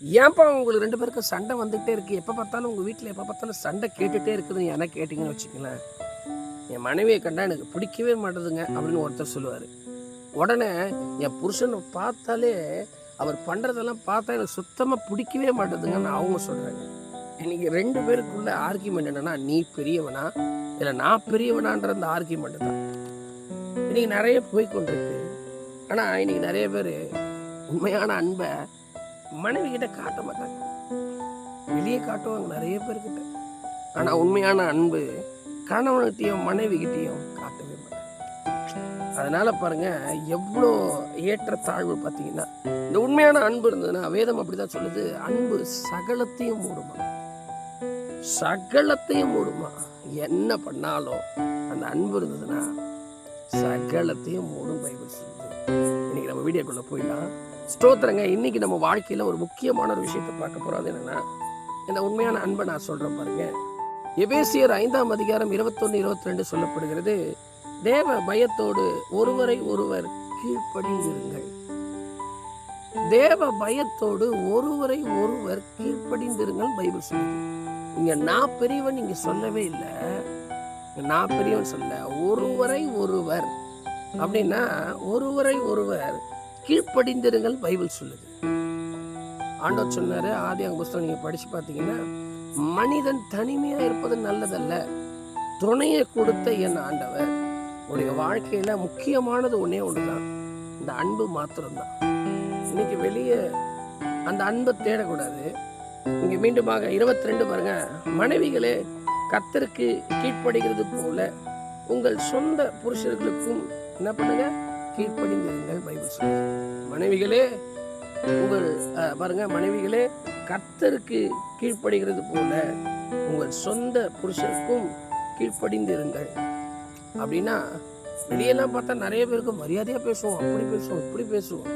ஏன்ப்பா உங்களுக்கு ரெண்டு பேருக்கும் சண்டை வந்துகிட்டே இருக்கு? எப்போ பார்த்தாலும் உங்கள் வீட்டில் எப்போ பார்த்தாலும் சண்டை கேட்டுகிட்டே இருக்குதுன்னு என்ன கேட்டிங்கன்னு வச்சுக்கங்களேன். என் மனைவியை கண்டா எனக்கு பிடிக்கவே மாட்டேதுங்க அப்படின்னு ஒருத்தர் சொல்லுவார். உடனே என் புருஷனை பார்த்தாலே அவர் பண்ணுறதெல்லாம் பார்த்தா எனக்கு சுத்தமாக பிடிக்கவே மாட்டேதுங்கன்னு அவங்க சொல்கிறாங்க இன்னைக்கு ரெண்டு பேருக்குள்ள ஆர்கியூமெண்ட் என்னன்னா நீ பெரியவனா? இல்லை நான் பெரியவனான்ற அந்த ஆர்கியூமெண்ட் தான். இன்னைக்கு நிறைய போய்கொண்டிருக்கு ஆனால் இன்னைக்கு நிறைய பேர் உண்மையான அன்பை மனைவி கிட்ட காட்ட மாட்டாங்க. வெளியே காட்டுவாங்க நிறைய பேர்கிட்ட. ஆனால் உண்மையான அன்பு கணவன்கிட்டயும் மனைவி கிட்டயும் காட்டவே மாட்டாங்க. அதனால பாருங்க எவ்வளோ ஏற்றத்தாழ்வு பார்த்தீங்கன்னா இந்த உண்மையான அன்பு இருந்ததுன்னா வேதம் அப்படிதான் சொல்லுது அன்பு சகலத்தையும் மூடுமா? சகலத்தையும் மூடுமா? என்ன பண்ணாலும் அந்த அன்பு இருந்ததுன்னா சகலத்தையும் மூடும் பைபிள் சொல்லுது. இன்னைக்கு நம்ம வீடியோக்குள்ள போயிடலாம். ஸ்தோத்திரங்க. இன்னைக்கு நம்ம வாழ்க்கையில ஒரு முக்கியமான ஒரு விஷயத்தை பார்க்க போறது என்னன்னா இந்த உண்மையான அன்பை நான் சொல்றேன் பாருங்க. எபேசியர் ஐந்தாம் அதிகாரம் இருபத்தொன்னு இருபத்தி ரெண்டு சொல்லப்படுகிறது தேவ பயத்தோடு ஒருவரை ஒருவர் கீழ்ப்படிந்திருங்கள் தேவ பயத்தோடு ஒருவரை ஒருவர் கீழ்ப்படிந்திருங்கள் பைபிள் சொல்லுது. இங்க நான் பெரியவன் இங்க சொல்லவே இல்லை. நான் பெரியவன் சொல்ல ஒருவரை ஒருவர். அப்படின்னா ஒருவரை ஒருவர் கீழ்ப்படிந்திருங்கள் பைபிள் சொல்லுது. ஆண்டவர் சொன்னாரு ஆதி அங்க புஸ்தகம் நீங்க படிச்சு பார்த்தீங்கன்னா மனிதன் தனிமையா இருப்பது நல்லதல்ல. துணையை கொடுத்த என் ஆண்டவர். உடைய வாழ்க்கையில முக்கியமானது ஒண்ணே ஒண்ணுதான். இந்த அன்பு மாத்திரம்தான். இன்னைக்கு வெளியே அந்த அன்பை தேடக்கூடாது. இங்க மீண்டுமாக இருபத்தி ரெண்டு பாருங்க. மனைவிகளே கத்தருக்கு கீழ்ப்படுகிறது போல உங்கள் சொந்த புருஷர்களுக்கும் என்ன பண்ணுங்க? கீழ்ப்படிந்திருங்கள் பைபிள் சொல்லுது. மனைவிகளே உங்கள் பாருங்க மனைவிகளே கர்த்தருக்கு கீழ்ப்படுகிறது போல உங்கள் சொந்த புருஷருக்கும் கீழ்ப்படிந்திருங்கள். அப்படின்னா வெளியெல்லாம் பார்த்தா நிறைய பேருக்கு மரியாதையாக பேசுவோம் அப்படி பேசுவோம் இப்படி பேசுவோம்.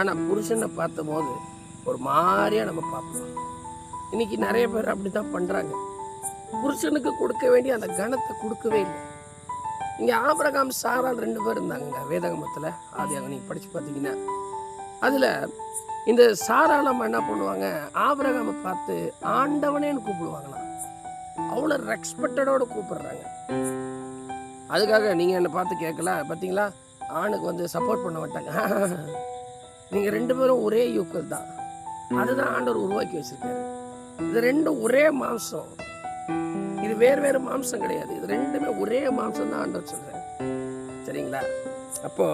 ஆனால் புருஷனை பார்த்த போது ஒரு மாதிரியா நம்ம பார்ப்போம். இன்னைக்கு நிறைய பேர் அப்படி தான் பண்ணுறாங்க புருஷனுக்கு கொடுக்க வேண்டிய அந்த கணத்தை கொடுக்கவே இல்லை. இங்கே ஆபரகாம் சாரால் ரெண்டு பேர் இருந்தாங்க வேதகமத்தில் அது அங்கே நீங்கள் படித்து பார்த்தீங்கன்னா அதில் இந்த சாராளம் என்ன பண்ணுவாங்க? ஆபரகாமை பார்த்து ஆண்டவனேன்னு கூப்பிடுவாங்களாம். அவ்வளோ ரெக்ஸ்பெக்டடோடு கூப்பிடுறாங்க. அதுக்காக நீங்கள் என்னை பார்த்து கேட்கல பார்த்தீங்களா ஆணுக்கு வந்து சப்போர்ட் பண்ண மாட்டாங்க. நீங்கள் ரெண்டு பேரும் ஒரே யூக்கள் தான். அதுதான் ஆண்டவர் உருவாக்கி வச்சுருக்காரு. இது ரெண்டும் ஒரே மாம்சம். இது வேறு வேறு மாம்சம் கிடையாது. இது ரெண்டுமே ஒரே மாம்சம் தான் ஆண்டவர் சொல்கிறேன் சரிங்களா? அப்போ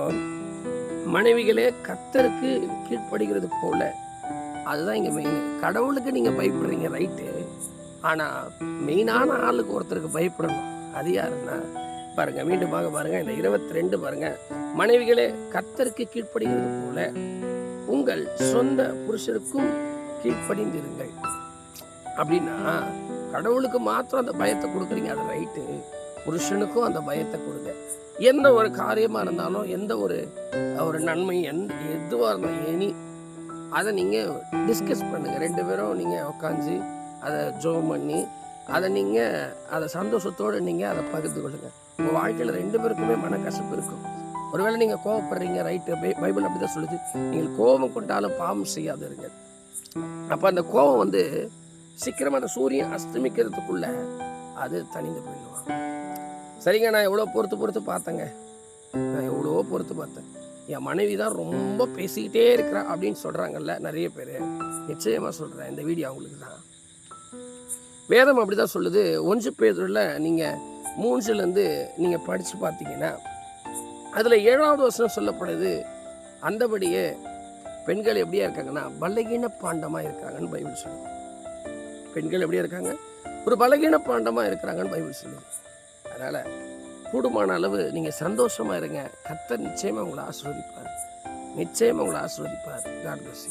மனைவிகளே கத்தருக்கு கீழ்ப்படுகிறது போல அதுதான் இங்கே மெயின் கடவுளுக்கு நீங்கள் பயப்படுறீங்க ரைட்டு ஆனால் மெயினான ஆளுக்கு ஒருத்தருக்கு பயப்படணும். அது யாருன்னா பாருங்க மீண்டுமாக பாருங்க இந்த இருபத்தி ரெண்டு பாருங்க. மனைவிகளே கத்தருக்கு கீழ்ப்படுகிறது போல உங்கள் சொந்த புருஷருக்கும் கீழ்ப்படிந்திருங்கள். அப்படின்னா கடவுளுக்கு மாத்திரம் அந்த பயத்தை கொடுக்குறீங்க அது ரைட்டு புருஷனுக்கும் அந்த பயத்தை கொடுங்க. எந்த ஒரு காரியமாக இருந்தாலும் எந்த ஒரு ஒரு நன்மை எந்த எதுவாக இருந்தாலும் எனி அதை நீங்கள் டிஸ்கஸ் பண்ணுங்கள் ரெண்டு பேரும் நீங்கள் உட்காந்து அதை ஜோம் பண்ணி அதை நீங்கள் அதை சந்தோஷத்தோடு நீங்கள் அதை பகிர்ந்து கொள்ளுங்கள் உங்கள் வாழ்க்கையில் ரெண்டு பேருக்குமே மனக்கசப்பு இருக்கும். ஒருவேளை நீங்கள் கோவப்படுறீங்க ரைட்டு பைபிள் அப்படி தான் சொல்லுது. நீங்கள் கோபம் கொண்டாலும் பாவம் செய்யாதிருங்க அப்போ அந்த கோபம் வந்து சீக்கிரமாக அந்த சூரியன் அஸ்தமிக்கிறதுக்குள்ள அது தனிந்து போயிடுவான். சரிங்க நான் எவ்வளோ பொறுத்து பொறுத்து பார்த்தேங்க. நான் எவ்வளோ பொறுத்து பார்த்தேன். என் மனைவி தான் ரொம்ப பேசிக்கிட்டே இருக்கிறா அப்படின்னு சொல்கிறாங்கல்ல நிறைய பேர். நிச்சயமாக சொல்கிறேன் இந்த வீடியோ அவங்களுக்கு தான். வேதம் அப்படி தான் சொல்லுது. ஒன்று பேரில் நீங்கள் மூன்றுலேருந்து நீங்கள் படித்து பார்த்தீங்கன்னா அதில் ஏழாவது வசனம் சொல்லப்படுது அந்தபடியே பெண்கள் எப்படியா இருக்காங்கன்னா பலகீன பாண்டமாக இருக்காங்கன்னு பைபிள் சொல்லுவாங்க பெண்கள் எப்படி இருக்காங்க? ஒரு பலகீன பாண்டமாக இருக்கிறாங்கன்னு பைபிள் சொல்லுது. அதனால் கூடுமான அளவு நீங்கள் சந்தோஷமாக இருங்க. கர்த்தர் நிச்சயமாக உங்களை ஆசீர்வதிப்பார். நிச்சயமாக உங்களை ஆசீர்வதிப்பார். God plus